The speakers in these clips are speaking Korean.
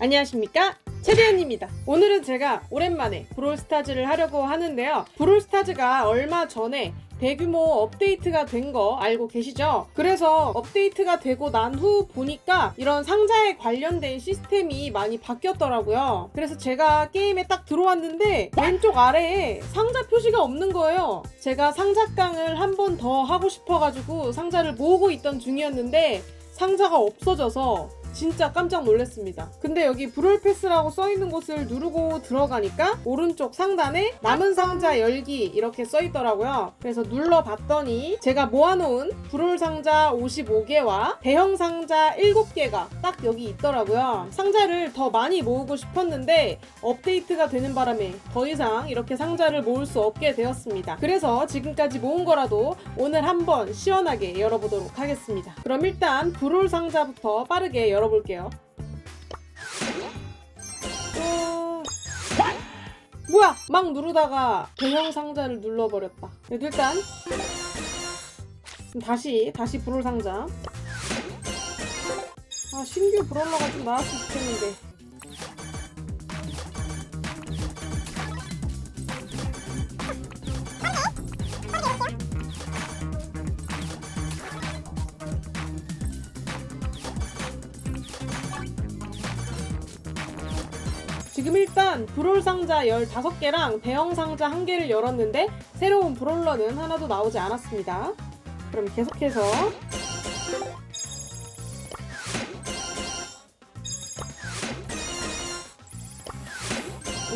안녕하십니까? 최대현입니다. 오늘은 제가 오랜만에 브롤스타즈를 하려고 하는데요. 브롤스타즈가 얼마 전에 대규모 업데이트가 된 거 알고 계시죠? 그래서 업데이트가 되고 난 후 보니까 이런 상자에 관련된 시스템이 많이 바뀌었더라고요. 그래서 제가 게임에 딱 들어왔는데 왼쪽 아래에 상자 표시가 없는 거예요. 제가 상자깡을 한 번 더 하고 싶어가지고 상자를 모으고 있던 중이었는데 상자가 없어져서 진짜 깜짝 놀랐습니다. 근데 여기 브롤 패스라고 써 있는 곳을 누르고 들어가니까 오른쪽 상단에 남은 상자 열기 이렇게 써 있더라고요. 그래서 눌러봤더니 제가 모아놓은 브롤 상자 55개와 대형 상자 7개가 딱 여기 있더라고요. 상자를 더 많이 모으고 싶었는데 업데이트가 되는 바람에 더 이상 이렇게 상자를 모을 수 없게 되었습니다. 그래서 지금까지 모은 거라도 오늘 한번 시원하게 열어보도록 하겠습니다. 그럼 일단 브롤 상자부터 빠르게 열어 볼게요. 어... 뭐야! 막 누르다가 대형 상자를 눌러버렸다. 일단 다시 다시 브롤 상자. 아 신규 브롤러가 좀 나왔으면 좋겠는데. 지금 일단 브롤 상자 15개랑 대형 상자 1개를 열었는데 새로운 브롤러는 하나도 나오지 않았습니다. 그럼 계속해서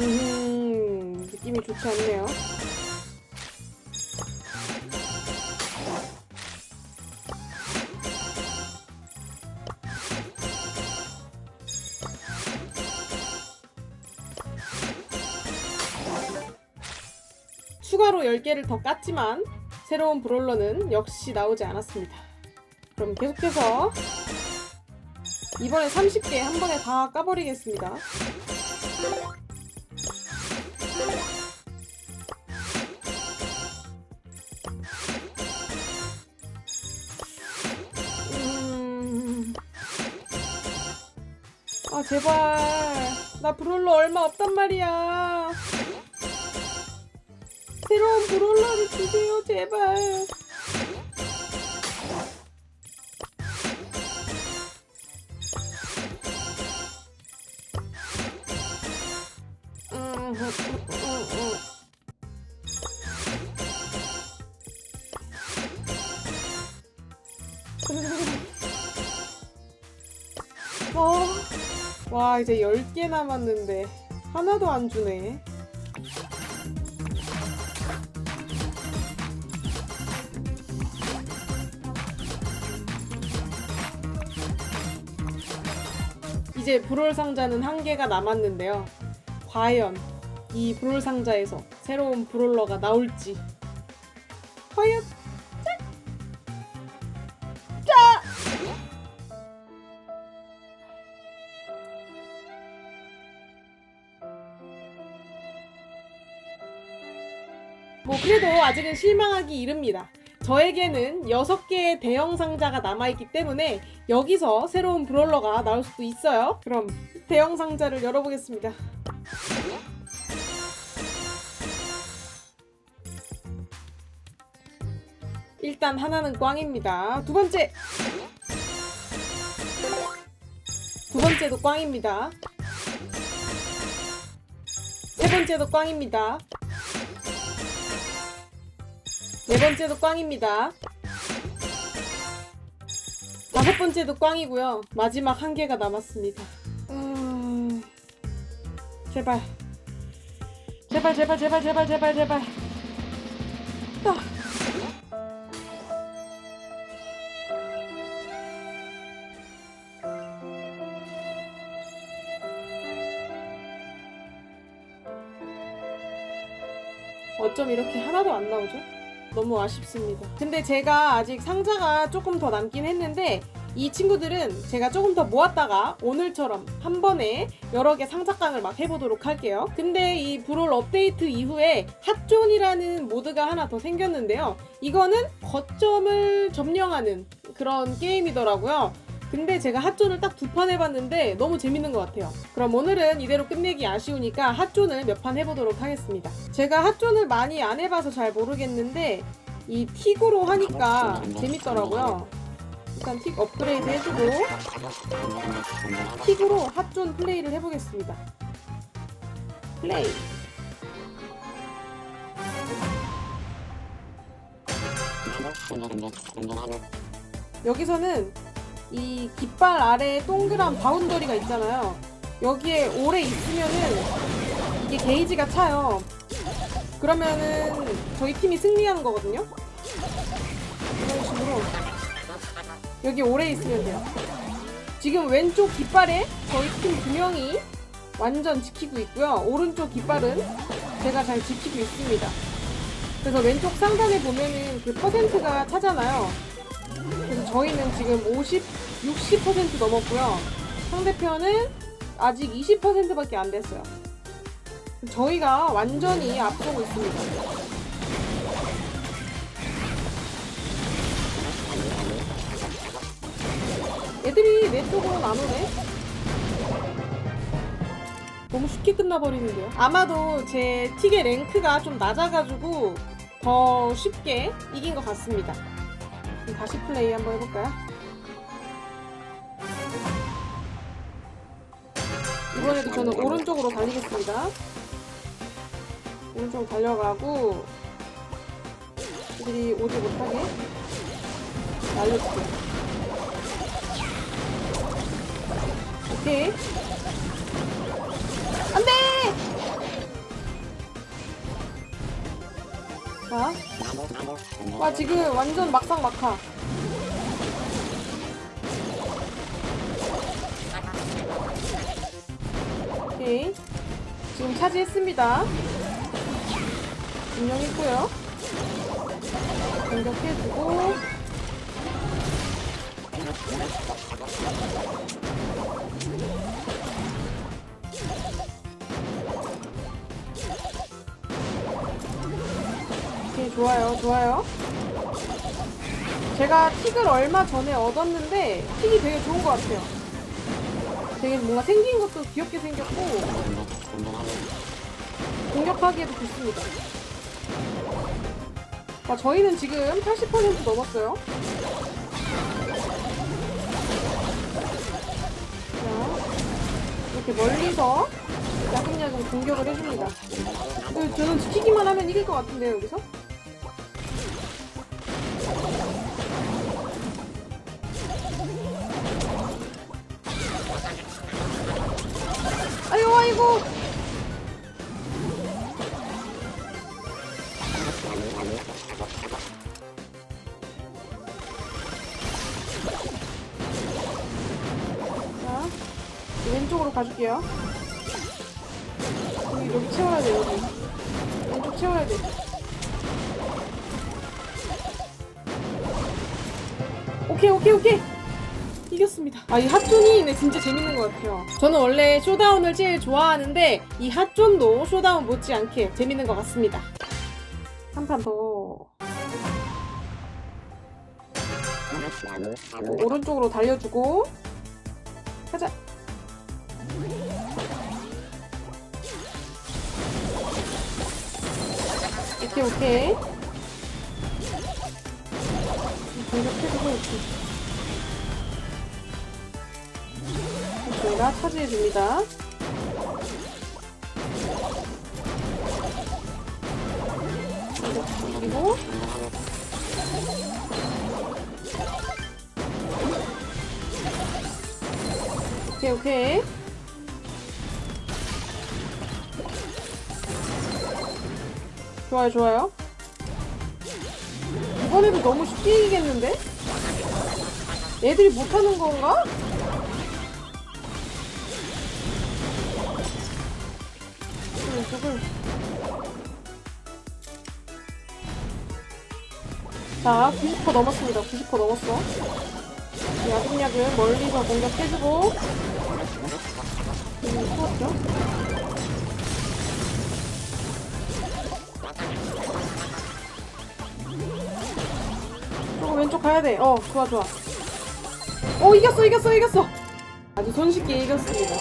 음, 느낌이 좋지 않네요. 추가로 10개를 더 깠지만 새로운 브롤러는 역시 나오지 않았습니다. 그럼 계속해서 이번에 30개 한 번에 다 까버리겠습니다. 음... 아 제발 나 브롤러 얼마 없단 말이야. 새로운 브롤러를 주세요, 제발. 어, 와, 이제 10개 남았는데 하나도 안 주네. 이제 브롤 상자는 한 개가 남았는데요. 과연 이 브롤 상자에서 새로운 브롤러가 나올지. 과연! 뭐 그래도 아직은 실망하기 이릅니다. 저에게는 6개의 대형 상자가 남아있기 때문에 여기서 새로운 브롤러가 나올 수도 있어요. 그럼 대형 상자를 열어보겠습니다. 일단 하나는 꽝입니다. 두 번째! 두 번째도 꽝입니다. 세 번째도 꽝입니다. 네 번째도 꽝입니다. 다섯 번째도 꽝이고요. 마지막 한 개가 남았습니다. 음... 제발. 제발, 제발, 제발, 제발, 제발, 제발. 아. 어쩜 이렇게 하나도 안 나오죠? 너무 아쉽습니다. 근데 제가 아직 상자가 조금 더 남긴 했는데 이 친구들은 제가 조금 더 모았다가 오늘처럼 한 번에 여러 개 상자깡을 막 해보도록 할게요. 근데 이 브롤 업데이트 이후에 핫존이라는 모드가 하나 더 생겼는데요. 이거는 거점을 점령하는 그런 게임이더라고요. 근데 제가 핫존을 딱 두 판 해봤는데 너무 재밌는 것 같아요. 그럼 오늘은 이대로 끝내기 아쉬우니까 핫존을 몇 판 해보도록 하겠습니다. 제가 핫존을 많이 안 해봐서 잘 모르겠는데 이 틱으로 하니까 재밌더라고요. 일단 틱 업그레이드 해주고 틱으로 핫존 플레이를 해보겠습니다. 플레이. 여기서는 이 깃발 아래에 동그란 바운더리가 있잖아요. 여기에 오래 있으면은 이게 게이지가 차요. 그러면은 저희 팀이 승리하는 거거든요. 이런 식으로 여기 오래 있으면 돼요. 지금 왼쪽 깃발에 저희 팀 두 명이 완전 지키고 있고요. 오른쪽 깃발은 제가 잘 지키고 있습니다. 그래서 왼쪽 상단에 보면은 그 퍼센트가 차잖아요. 그래서 저희는 지금 50, 60% 넘었고요. 상대편은 아직 20%밖에 안 됐어요. 저희가 완전히 앞서고 있습니다. 애들이 내 쪽으로는 안 오네? 너무 쉽게 끝나버리는데요. 아마도 제 틱의 랭크가 좀 낮아가지고 더 쉽게 이긴 것 같습니다. 다시 플레이 한번 해볼까요? 이번에도 저는 오른쪽으로 달리겠습니다. 오른쪽으로 달려가고 애들이 오지 못하게 날려줄게요. 오케이. 와, 지금 완전 막상 막하. 오케이. 지금 차지했습니다. 증명했고요. 공격해주고. 좋아요, 좋아요. 제가 틱을 얼마 전에 얻었는데, 틱이 되게 좋은 것 같아요. 되게 뭔가 생긴 것도 귀엽게 생겼고, 공격하기에도 좋습니다. 아, 저희는 지금 80% 넘었어요. 자, 이렇게 멀리서 야금야금 공격을 해줍니다. 그, 저는 지키기만 하면 이길 것 같은데요, 여기서? 아이고! 자, 왼쪽으로 가줄게요. 여기, 여기 채워야 돼, 여기. 왼쪽 채워야 돼. 오케이, 오케이, 오케이! 이겼습니다. 아, 이 핫존이 네, 진짜 재밌는 것 같아요. 저는 원래 쇼다운을 제일 좋아하는데, 이 핫존도 쇼다운 못지않게 재밌는 것 같습니다. 한 판 더. 오른쪽으로 달려주고, 가자. 오케이, 오케이. 공격해주고, 이렇 게. 저희가 차지해줍니다. 그리고 오케이 오케이 좋아요 좋아요 이번에도 너무 쉽게 이기겠는데? 애들이 못하는 건가? 자 90% 넘었습니다. 90% 넘었어. 야금야금 멀리서 공격해주고. 이거 추웠죠? 조금 왼쪽 가야 돼. 어 좋아 좋아. 오 이겼어 이겼어 이겼어. 아주 손쉽게 이겼습니다.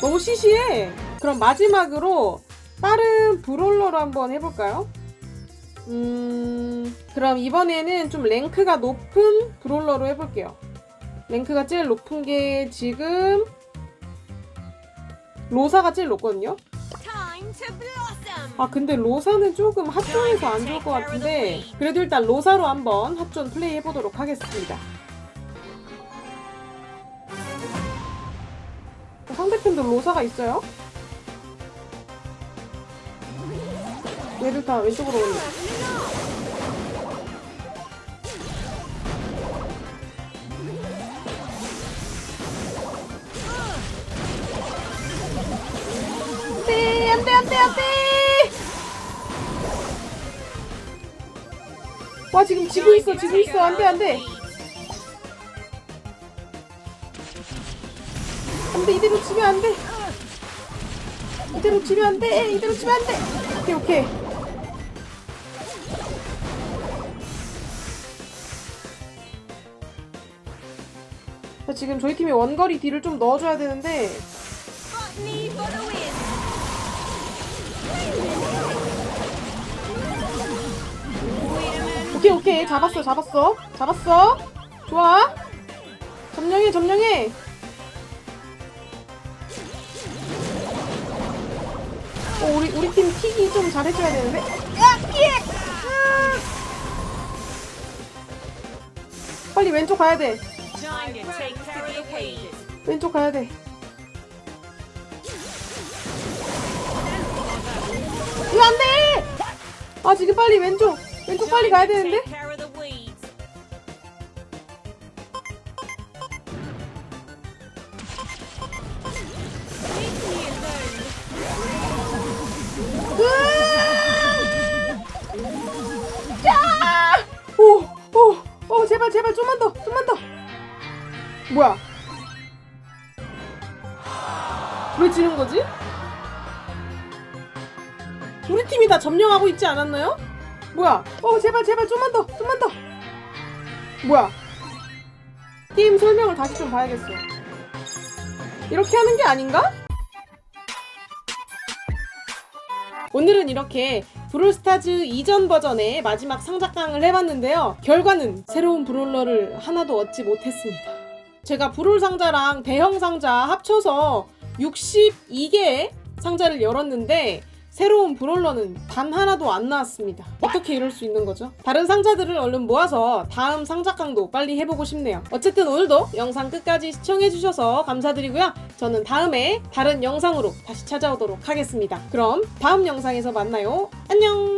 너무 시시해. 그럼 마지막으로 다른 브롤러로 한번 해볼까요? 음 그럼 이번에는 좀 랭크가 높은 브롤러로 해볼게요 랭크가 제일 높은 게 지금 로사가 제일 높거든요. 아 근데 로사는 조금 핫존에서 안 좋을 것 같은데 그래도 일단 로사로 한번 핫존 플레이 해보도록 하겠습니다 상대편도 로사가 있어요? 얘들 다 왼쪽으로 오네 안돼 안돼 안돼! 와 지금 지고 있어 지고 있어. 안돼 안돼. 안돼 이대로 치면 안돼. 이대로 치면 안돼. 이대로 치면 안돼. 오케이 오케이. 자, 지금 저희 팀이 원거리 딜을 좀 넣어줘야 되는데 오케이 오케이. 잡았어 잡았어. 잡았어. 좋아. 점령해 점령해. 어, 우리 우리 팀 킥이 좀 잘해줘야 되는데? 야 피해 아. 빨리 왼쪽 가야 돼. 왼쪽 가야 돼. 이거 안돼! 아 지금 빨리 왼쪽 왼쪽 빨리 가야 되는데! 오, 오, 오, 제발, 제발, 좀만 더, 좀만 더. 뭐야? 왜 지는 거지? 우리 팀이 다 점령하고 있지 않았나요? 뭐야? 어, 제발, 제발, 좀만 더, 좀만 더. 뭐야? 게임 설명을 다시 좀 봐야겠어. 이렇게 하는 게 아닌가? 오늘은 이렇게 브롤스타즈 이전 버전의 마지막 상작강을 해봤는데요. 결과는 새로운 브롤러를 하나도 얻지 못했습니다. 제가 브롤 상자랑 대형 상자 합쳐서 62개의 상자를 열었는데 새로운 브롤러는 단 하나도 안 나왔습니다. 어떻게 이럴 수 있는 거죠? 다른 상자들을 얼른 모아서 다음 상작강도 빨리 해보고 싶네요. 어쨌든 오늘도 영상 끝까지 시청해주셔서 감사드리고요. 저는 다음에 다른 영상으로 다시 찾아오도록 하겠습니다. 그럼 다음 영상에서 만나요. 안녕!